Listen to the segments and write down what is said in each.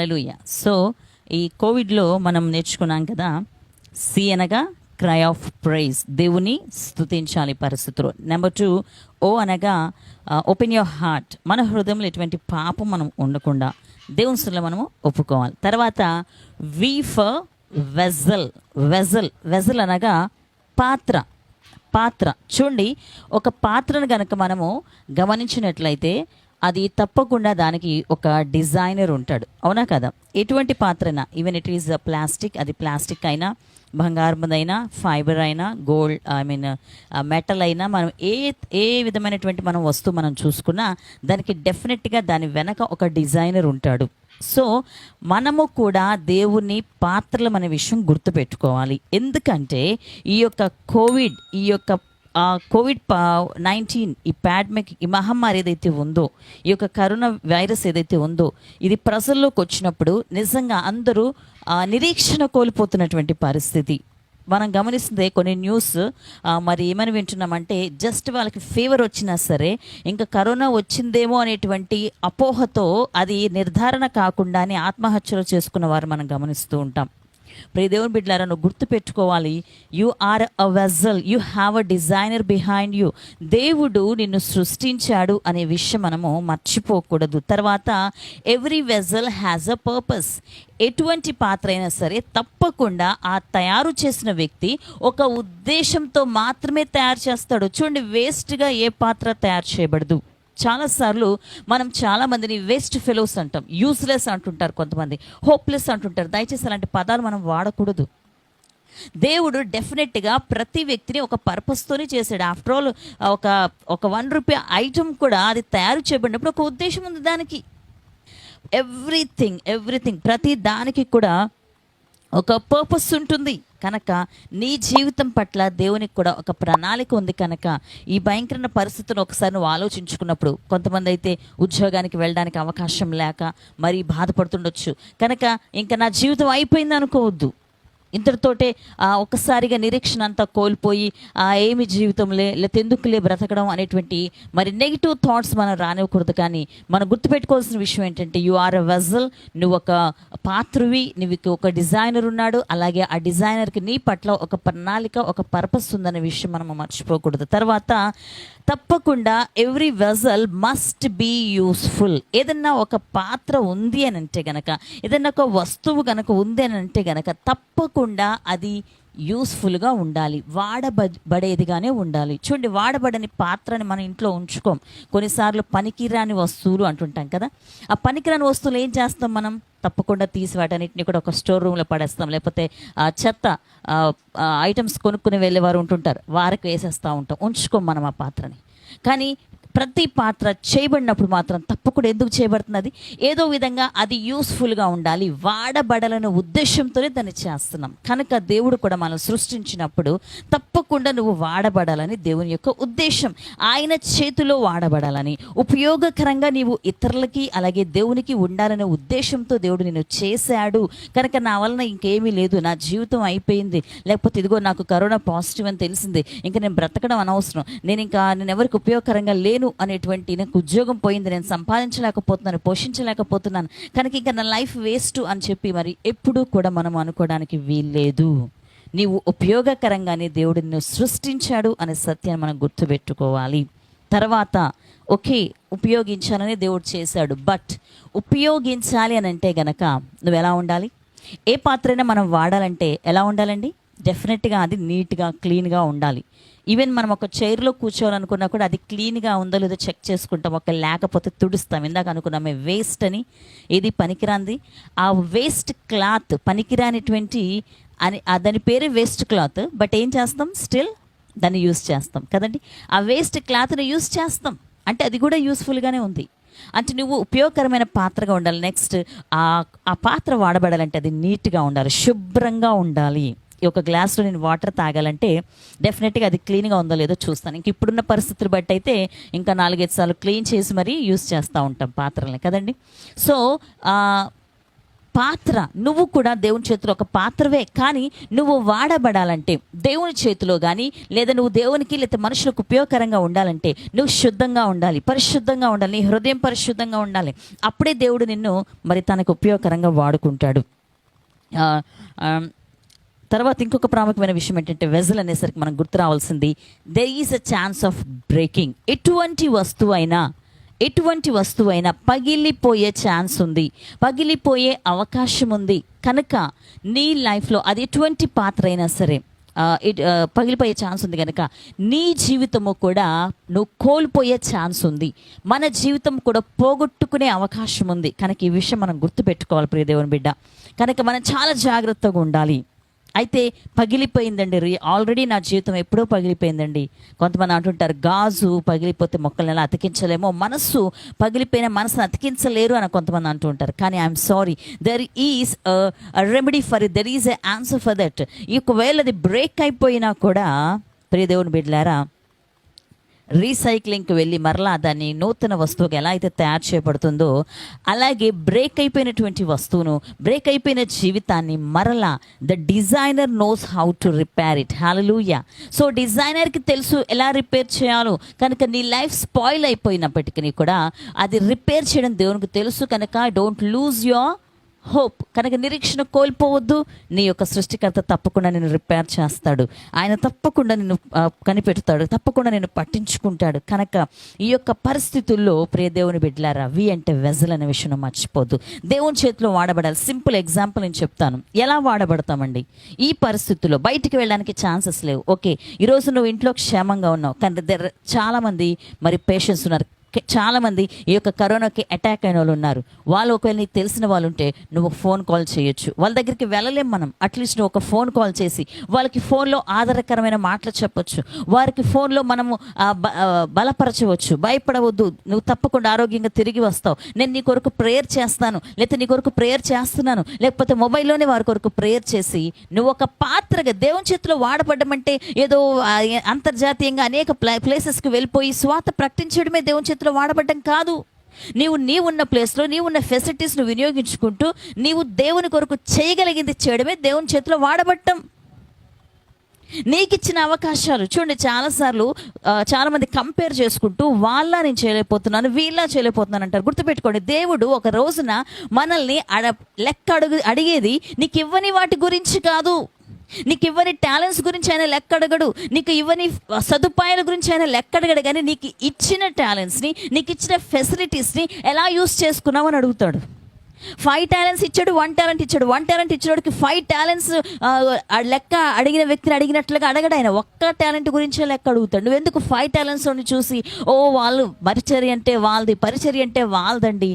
హలలుయ so ఈ కోవిడ్లో మనం నేర్చుకున్నాం కదా సి అనగా క్రై ఆఫ్ ప్రైజ్ దేవుని స్తుతించాలి పరిస్థితులు. నెంబర్ టూ ఓ అనగా ఓపెన్ యువర్ హార్ట్ మన హృదయంలో ఎటువంటి పాపం మనం ఉండకుండా దేవుని స్థుతిలో మనము ఒప్పుకోవాలి. తర్వాత V for vessel vessel vessel అనగా పాత్ర. పాత్ర. చూడండి ఒక పాత్రను గనక మనము గమనించినట్లయితే అది తప్పకుండా దానికి ఒక డిజైనర్ ఉంటాడు. అవునా కదా? ఎటువంటి పాత్రనా? ఈవెన్ ఇట్ ఈస్ ప్లాస్టిక్ అది ప్లాస్టిక్ అయినా బంగారముదైనా ఫైబర్ అయినా గోల్డ్ ఐ మీన్ మెటల్ అయినా మనం ఏ ఏ విధమైనటువంటి మనం వస్తువు మనం చూసుకున్నా దానికి డెఫినెట్గా దాని వెనక ఒక డిజైనర్ ఉంటాడు. సో మనము కూడా దేవుని పాత్రలు అనే విషయం గుర్తుపెట్టుకోవాలి. ఎందుకంటే ఈ యొక్క కోవిడ్ ఈ యొక్క కోవిడ్ నైన్టీన్ ఈ పాడ్మిక్ ఈ మహమ్మారి ఏదైతే ఉందో ఈ యొక్క కరోనా వైరస్ ఏదైతే ఉందో ఇది ప్రజల్లోకి వచ్చినప్పుడు నిజంగా అందరూ నిరీక్షణ కోల్పోతున్నటువంటి పరిస్థితి. మనం గమనిస్తుంది కొన్ని న్యూస్ మరి ఏమని వింటున్నామంటే జస్ట్ వాళ్ళకి ఫీవర్ వచ్చినా సరే ఇంకా కరోనా వచ్చిందేమో అనేటువంటి అపోహతో అది నిర్ధారణ కాకుండానే ఆత్మహత్యలు చేసుకున్న వారు మనం గమనిస్తూ ఉంటాం. ప్రియ దేవుని బిడ్డలారా నువ్వు గుర్తుపెట్టుకోవాలి you are a vessel you have a designer behind you దేవుడు నిన్ను సృష్టించాడు అనే విషయం మనము మర్చిపోకూడదు. తర్వాత every vessel has a purpose ఎటువంటి పాత్ర అయినా సరే తప్పకుండా ఆ తయారు చేసిన వ్యక్తి ఒక ఉద్దేశంతో మాత్రమే తయారు చేస్తాడు. చూడండి వేస్ట్గా ఏ పాత్ర తయారు చేయబడదు. చాలాసార్లు మనం చాలా మందిని వేస్ట్ ఫెలోస్ అంటాం. యూస్లెస్ అంటుంటారు కొంతమంది. హోప్లెస్ అంటుంటారు. దయచేసి అలాంటి పదాలు మనం వాడకూడదు. దేవుడు డెఫినెట్గా ప్రతి వ్యక్తిని ఒక పర్పస్తోనే చేశాడు. ఆఫ్టర్ ఆల్ ఒక ఒక వన్ రూపీ ఐటమ్ కూడా అది తయారు చేయబడినప్పుడు ఒక ఉద్దేశం ఉంది దానికి. ఎవ్రీథింగ్ ఎవ్రీథింగ్ ప్రతి దానికి కూడా ఒక పర్పస్ ఉంటుంది. కనుక నీ జీవితం పట్ల దేవునికి కూడా ఒక ప్రణాళిక ఉంది కనుక ఈ భయంకరమైన పరిస్థితిని ఒకసారి నువ్వు ఆలోచించుకున్నప్పుడు కొంతమంది అయితే ఉద్యోగానికి వెళ్ళడానికి అవకాశం లేక మరీ బాధపడుతుండొచ్చు. కనుక ఇంకా నా జీవితం అయిపోయింది అనుకోవద్దు. ఇంతటితోటే ఒక్కసారిగా నిరీక్షణ అంతా కోల్పోయి ఏమి జీవితంలే లేకపోతే ఎందుకులే బ్రతకడం అనేటువంటి మరి నెగిటివ్ థాట్స్ మనం రానివ్వకూడదు. కానీ మనం గుర్తుపెట్టుకోవాల్సిన విషయం ఏంటంటే యు ఆర్ ఎ వెజల్ నువ్వు ఒక పాత్రవి నువ్వు ఒక డిజైనర్ ఉన్నాడు అలాగే ఆ డిజైనర్కి నీ పట్ల ఒక ప్రణాళిక ఒక పర్పస్ ఉందనే విషయం మనం మర్చిపోకూడదు. తర్వాత తప్పకుండా every vessel must be useful ఏదన్నా ఒక పాత్ర ఉంది అని అంటే గనక ఏదన్నా ఒక వస్తువు గనక ఉంది అని అంటే గనక తప్పకుండా అది యూస్ఫుల్గా ఉండాలి. వాడబడేదిగానే ఉండాలి. చూడండి వాడబడని పాత్రని మన ఇంట్లో ఉంచుకోం. కొన్నిసార్లు పనికిరాని వస్తువులు అంటుంటాం కదా. ఆ పనికిరాని వస్తువులు ఏం చేస్తాం మనం? తప్పకుండా తీసి వాటన్నిటిని కూడా ఒక స్టోర్ రూమ్లో పడేస్తాం. లేకపోతే ఆ చెత్త ఐటమ్స్ కొనుక్కుని వెళ్ళేవారు ఉంటుంటారు. వారికి వేసేస్తూ ఉంటాం. ఉంచుకోం మనం ఆ పాత్రని. కానీ ప్రతి పాత్ర చేయబడినప్పుడు మాత్రం తప్పకుండా ఎందుకు చేయబడుతున్నది? ఏదో విధంగా అది యూస్ఫుల్గా ఉండాలి. వాడబడాలనే ఉద్దేశంతోనే దాన్ని చేస్తున్నాం. కనుక దేవుడు కూడా మనం సృష్టించినప్పుడు తప్పకుండా నువ్వు వాడబడాలని దేవుని యొక్క ఉద్దేశం. ఆయన చేతిలో వాడబడాలని ఉపయోగకరంగా నీవు ఇతరులకి అలాగే దేవునికి ఉండాలనే ఉద్దేశంతో దేవుడు నేను చేశాడు. కనుక నా వలన ఇంకేమీ లేదు. నా జీవితం అయిపోయింది. లేకపోతే ఇదిగో నాకు కరోనా పాజిటివ్ అని తెలిసింది. ఇంకా నేను బ్రతకడం అనవసరం. నేను ఇంకా నేను ఎవరికి ఉపయోగకరంగా లేను. అనేటువంటి నాకు ఉద్యోగం పోయింది నేను సంపాదించలేకపోతున్నాను పోషించలేకపోతున్నాను కనుక ఇంకా నా లైఫ్ వేస్ట్ అని చెప్పి మరి ఎప్పుడూ కూడా మనం అనుకోవడానికి వీల్లేదు. నీవు ఉపయోగకరంగానే దేవుడు నిన్ను సృష్టించాడు అనే సత్యాన్ని మనం గుర్తుపెట్టుకోవాలి. తర్వాత ఓకే ఉపయోగించాలని దేవుడు చేశాడు బట్ ఉపయోగించాలి అని అంటే గనక నువ్వు ఎలా ఉండాలి? ఏ పాత్రైనా మనం వాడాలంటే ఎలా ఉండాలండి? డెఫినెట్గా అది నీట్గా క్లీన్గా ఉండాలి. ఈవెన్ మనం ఒక చైర్లో కూర్చోవాలనుకున్నా కూడా అది క్లీన్గా ఉందో లేదో చెక్ చేసుకుంటాం. ఒక లేకపోతే తుడుస్తాం. ఇందాక అనుకున్నామే వేస్ట్ అని. ఇది పనికిరాంది ఆ వేస్ట్ క్లాత్ పనికిరానిటువంటి అని దాని పేరే వేస్ట్ క్లాత్ బట్ ఏం చేస్తాం? స్టిల్ దాన్ని యూస్ చేస్తాం. కదండి? ఆ వేస్ట్ క్లాత్ని యూస్ చేస్తాం. అంటే అది కూడా యూస్ఫుల్గానే ఉంది. అంటే నువ్వు ఉపయోగకరమైన పాత్రగా ఉండాలి. నెక్స్ట్ ఆ ఆ పాత్ర వాడబడాలంటే అది నీట్గా ఉండాలి. శుభ్రంగా ఉండాలి. ఈ ఒక గ్లాస్లో నేను వాటర్ తాగాలంటే డెఫినెట్గా అది క్లీన్గా ఉందో లేదో చూస్తాను. ఇంక ఇప్పుడున్న పరిస్థితులు బట్టి అయితే ఇంకా నాలుగైదు సార్లు క్లీన్ చేసి మరీ యూస్ చేస్తూ ఉంటాం పాత్రల్ని కదండి? సో పాత్ర నువ్వు కూడా దేవుని చేతిలో ఒక పాత్రవే కానీ నువ్వు వాడబడాలంటే దేవుని చేతిలో కానీ లేదా నువ్వు దేవునికి లేదా మనుషులకు ఉపయోగకరంగా ఉండాలంటే నువ్వు శుద్ధంగా ఉండాలి పరిశుద్ధంగా ఉండాలి నీ హృదయం పరిశుద్ధంగా ఉండాలి. అప్పుడే దేవుడు నిన్ను మరి తనకు ఉపయోగకరంగా వాడుకుంటాడు. తర్వాత ఇంకొక ప్రాముఖ్యమైన విషయం ఏంటంటే వెజల్ అనేసరికి మనకు గుర్తు రావాల్సింది there is a chance of breaking ఎటువంటి వస్తువు అయినా ఎటువంటి వస్తువు అయినా పగిలిపోయే ఛాన్స్ ఉంది. పగిలిపోయే అవకాశం ఉంది. కనుక నీ లైఫ్లో అది ఎటువంటి పాత్ర అయినా సరే పగిలిపోయే ఛాన్స్ ఉంది కనుక నీ జీవితము కూడా నువ్వు కోల్పోయే ఛాన్స్ ఉంది. మన జీవితం కూడా పోగొట్టుకునే అవకాశం ఉంది. కనుక ఈ విషయం మనం గుర్తుపెట్టుకోవాలి ప్రియదేవుని బిడ్డ. కనుక మనం చాలా జాగ్రత్తగా ఉండాలి. అయితే పగిలిపోయిందండి. రీ ఆల్రెడీ నా జీవితం ఎప్పుడో పగిలిపోయిందండి. కొంతమంది అంటుంటారు గాజు పగిలిపోతే మొక్కలను ఎలా అతికించలేమో? మనస్సు పగిలిపోయిన మనసును అతికించలేరు అని కొంతమంది అంటుంటారు కానీ I'm sorry there is remedy for it there is a answer for that ఒకవేళ అది బ్రేక్ అయిపోయినా కూడా ప్రియదేవుని బిడ్డలారా రీసైక్లింగ్కి వెళ్ళి మరలా దాన్ని నూతన వస్తువుకి ఎలా అయితే తయారు చేయబడుతుందో అలాగే బ్రేక్ అయిపోయినటువంటి వస్తువును బ్రేక్ అయిపోయిన జీవితాన్ని మరలా the designer knows how to repair it. హాలూయా so డిజైనర్కి తెలుసు ఎలా రిపేర్ చేయాలో కనుక నీ లైఫ్ స్పాయిల్ అయిపోయినప్పటికీ కూడా అది రిపేర్ చేయడం దేవునికి తెలుసు. కనుక డోంట్ లూజ్ యువర్ హోప్. కనుక నిరీక్షణ కోల్పోవద్దు. నీ యొక్క సృష్టికర్త తప్పకుండా నేను రిపేర్ చేస్తాడు. ఆయన తప్పకుండా నిన్ను కనిపెడతాడు. తప్పకుండా నేను పట్టించుకుంటాడు. కనుక ఈ యొక్క పరిస్థితుల్లో ప్రియ దేవుని బిడ్డలారా వి అంటే వెజల్ అనే విషయం మర్చిపోద్దు. దేవుని చేతిలో వాడబడాలి. సింపుల్ ఎగ్జాంపుల్ నేను చెప్తాను. ఎలా వాడబడతామండి? ఈ పరిస్థితుల్లో బయటికి వెళ్ళడానికి ఛాన్సెస్ లేవు. ఓకే ఈరోజు నువ్వు ఇంట్లో క్షేమంగా ఉన్నావు. కానీ దగ్గర చాలామంది మరి పేషెంట్స్ ఉన్నారు. చాలామంది ఈ యొక్క కరోనాకి అటాక్ అయిన వాళ్ళు ఉన్నారు. వాళ్ళు ఒకవేళ నీకు తెలిసిన వాళ్ళు ఉంటే నువ్వు ఫోన్ కాల్ చేయొచ్చు. వాళ్ళ దగ్గరికి వెళ్ళలేం మనం. అట్లీస్ట్ నువ్వు ఒక ఫోన్ కాల్ చేసి వాళ్ళకి ఫోన్లో ఆధారకరమైన మాటలు చెప్పొచ్చు. వారికి ఫోన్లో మనము బలపరచవచ్చు. భయపడవద్దు. నువ్వు తప్పకుండా ఆరోగ్యంగా తిరిగి వస్తావు. నేను నీ కొరకు ప్రేయర్ చేస్తాను. లేకపోతే నీ కొరకు ప్రేయర్ చేస్తున్నాను. లేకపోతే మొబైల్లోనే వారి కొరకు ప్రేయర్ చేసి నువ్వు ఒక పాత్రగా దేవుని చేతిలో వాడబడ్డమంటే ఏదో అంతర్జాతీయంగా అనేక ప్లే ప్లేసెస్కి వెళ్ళిపోయి స్వాత ప్రకటించడమే దేవుని చేతిలో వాడబడ్డం కాదు. నీవు నీవున్న ప్లేస్లో నీవున్న ఫెసిలిటీస్ను వినియోగించుకుంటూ నీవు దేవుని కొరకు చేయగలిగింది చేయడమే దేవుని చేతిలో వాడబట్టం నీకు ఇచ్చిన అవకాశాలు చూడండి చాలాసార్లు చాలామంది కంపేర్ చేసుకుంటూ వాళ్ళ నేను చేయలేకపోతున్నాను వీళ్ళ చేయలేకపోతున్నాను అంటారు. గుర్తుపెట్టుకోండి దేవుడు ఒక రోజున మనల్ని అడ లెక్క అడుగు అడిగేది నీకు ఇవ్వని వాటి గురించి కాదు. నీకు ఇవ్వని టాలెంట్స్ గురించి ఆయన లెక్క అడగడు. నీకు ఇవ్వని సదుపాయాల గురించి ఆయన లెక్కడగడు కానీ నీకు ఇచ్చిన టాలెంట్స్ని నీకు ఇచ్చిన ఫెసిలిటీస్ని ఎలా యూస్ చేసుకున్నావు అని అడుగుతాడు. ఫైవ్ టాలెంట్స్ ఇచ్చాడు వన్ టాలెంట్ ఇచ్చాడు. వన్ టాలెంట్ ఇచ్చాడుకి ఫైవ్ టాలెంట్స్ లెక్క అడిగిన వ్యక్తిని అడిగినట్లుగా అడగడు ఆయన. ఒక్క టాలెంట్ గురించే లెక్క అడుగుతాడు. నువ్వు ఎందుకు ఫైవ్ టాలెంట్స్ చూసి ఓ వాళ్ళు పరిచర్య అంటే వాళ్ళది పరిచర్య అంటే వాళ్ళదండి.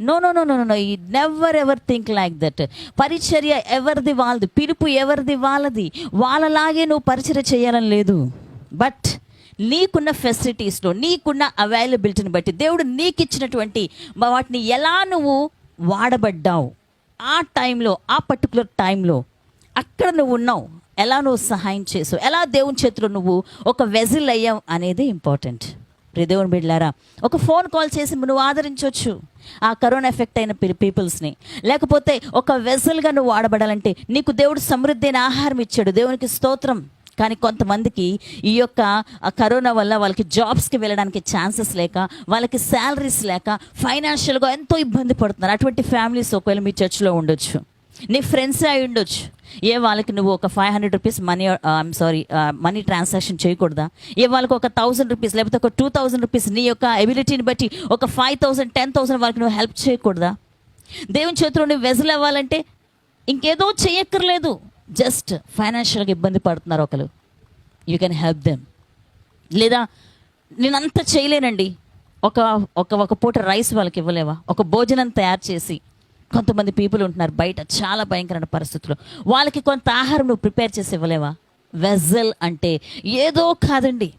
No no no no no ఈ never ever think like that పరిచర్య ఎవరిది వాళ్ళది? పిలుపు ఎవరిది వాళ్ళది? వాళ్ళలాగే నువ్వు పరిచర్య చేయాలని లేదు. బట్ నీకున్న ఫెసిలిటీస్లో నీకున్న అవైలబిలిటీని బట్టి దేవుడు నీకు ఇచ్చినటువంటి వాటిని ఎలా నువ్వు వాడబడ్డావు? ఆ టైంలో ఆ పర్టికులర్ టైంలో అక్కడ నువ్వు ఉన్నావు. ఎలా నువ్వు సహాయం చేసావు? ఎలా దేవుని చేతిలో నువ్వు ఒక వెజిల్ అయ్యావు అనేది ఇంపార్టెంట్ ప్రియ దేవుని బిడ్డలారా ఒక ఫోన్ కాల్ చేసి నువ్వు ఆదరించవచ్చు ఆ కరోనా ఎఫెక్ట్ అయిన పీపుల్స్ని. లేకపోతే ఒక వెజల్గా నువ్వు వాడబడాలంటే నీకు దేవుడు సమృద్ధి అయిన ఆహారం ఇచ్చాడు దేవునికి స్తోత్రం. కానీ కొంతమందికి ఈ యొక్క కరోనా వల్ల వాళ్ళకి జాబ్స్కి వెళ్ళడానికి ఛాన్సెస్ లేక వాళ్ళకి శాలరీస్ లేక ఫైనాన్షియల్గా ఎంతో ఇబ్బంది పడుతున్నారు. అటువంటి ఫ్యామిలీస్ ఒకవేళ మీ చర్చ్లో ఉండొచ్చు. నీ ఫ్రెండ్స్ అయి ఉండొచ్చు. ఏ వాళ్ళకి నువ్వు ఒక five hundred rupees money I'm sorry money transaction చేయకూడదా? ఏ వాళ్ళకి ఒక థౌసండ్ రూపీస్ లేకపోతే ఒక టూ థౌసండ్ రూపీస్ నీ యొక్క ఎబిలిటీని బట్టి ఒక ఫైవ్ థౌసండ్ టెన్ థౌసండ్ వాళ్ళకి నువ్వు హెల్ప్ చేయకూడదా? దేవుని చేతిలో నువ్వు వెజలు అవ్వాలంటే ఇంకేదో చేయక్కర్లేదు. జస్ట్ ఫైనాన్షియల్గా ఇబ్బంది పడుతున్నారు ఒకరు. యూ కెన్ హెల్ప్ దెమ్ లేదా నేనంతా చేయలేనండి. ఒక ఒక ఒక పూట రైస్ వాళ్ళకి ఇవ్వలేవా? ఒక భోజనం తయారు చేసి కొంతమంది పీపుల్ ఉంటున్నారు బయట చాలా భయంకరమైన పరిస్థితుల్లో వాళ్ళకి కొంత ఆహారం నువ్వు ప్రిపేర్ చేసి ఇవ్వలేవా? వెజల్ అంటే ఏదో కాదండి.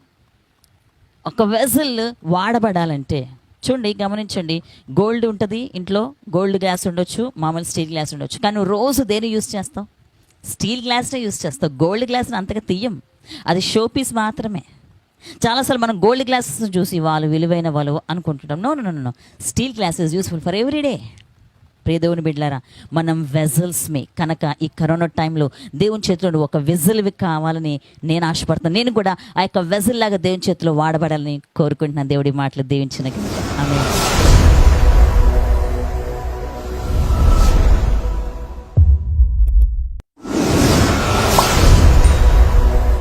ఒక వెజల్ వాడబడాలంటే చూడండి గమనించండి. గోల్డ్ ఉంటుంది ఇంట్లో గోల్డ్ గ్లాస్ ఉండొచ్చు మామూలు స్టీల్ గ్లాస్ ఉండొచ్చు. కానీ రోజు దేని యూస్ చేస్తావు? స్టీల్ గ్లాస్నే యూస్ చేస్తావు. గోల్డ్ గ్లాస్ని అంతగా తీయం. అది షో పీస్ మాత్రమే. చాలాసార్లు మనం గోల్డ్ గ్లాసెస్ చూసి వాళ్ళు విలువైన వాళ్ళు అనుకుంటుంటాం. No no no steel glasses useful for every day ప్రియ దేవుని బిడ్డలారా మనం వెజల్స్మే కనుక ఈ కరోనా టైంలో దేవుని చేతిలో ఒక వెజల్వి కావాలని నేను ఆశపడుతున్నాను. నేను కూడా ఆ యొక్క వెజల్ లాగా దేవుని చేతిలో వాడబడాలని కోరుకుంటున్నాను. దేవుడి మాటలు దీవించిన ఆమె